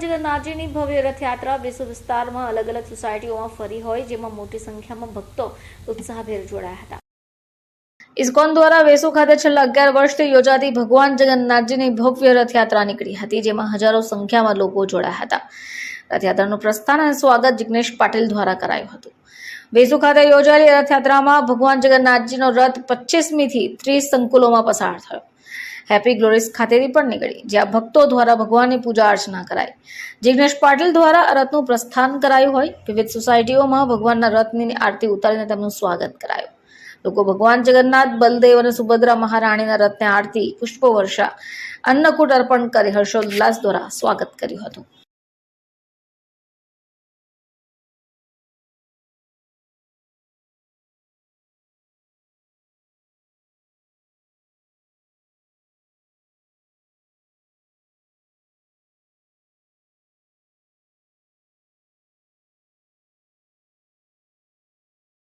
ભગવાન જગન્નાથજીની ભવ્ય રથયાત્રા વિશ્વ વિસ્તારમાં અલગ અલગ સોસાયટીઓમાં ફરી હોય, જેમાં મોટી સંખ્યામાં ભક્તો ઉત્સાહભેર જોડાયા હતા. ઇસ્કોન દ્વારા વેસુ ખાતે છેલ્લા અગિયાર વર્ષથી યોજાતી ભગવાન જગન્નાથજીની ભવ્ય રથયાત્રા નીકળી હતી, જેમાં હજારો સંખ્યામાં લોકો જોડાયા હતા. રથયાત્રાનું પ્રસ્થાન અને સ્વાગત જિગ્નેશ પાટીલ દ્વારા કરાયું હતું. વેસુ ખાતે યોજાયેલી રથયાત્રામાં ભગવાન જગન્નાથજીનો રથ પચીસમીથી ત્રીસ સંકુલોમાં પસાર થયો. હેપી ગ્લોરીસ ખાતેથી પણ નીકળી, જ્યાં ભક્તો દ્વારા ભગવાનની પૂજા અર્ચના કરાઈ. જિગ્નેશ પાટીલ દ્વારા રથનું પ્રસ્થાન કરાયું હોય, વિવિધ સોસાયટીઓમાં ભગવાનના રથની આરતી ઉતારીને તેમનું સ્વાગત કરાયું. લોકો ભગવાન જગન્નાથ, બલદેવ અને સુભદ્રા મહારાણીના રથને આરતી, પુષ્પવર્ષા, અન્નકૂટ અર્પણ કરી હર્ષોલ્લાસ દ્વારા સ્વાગત કર્યું હતું.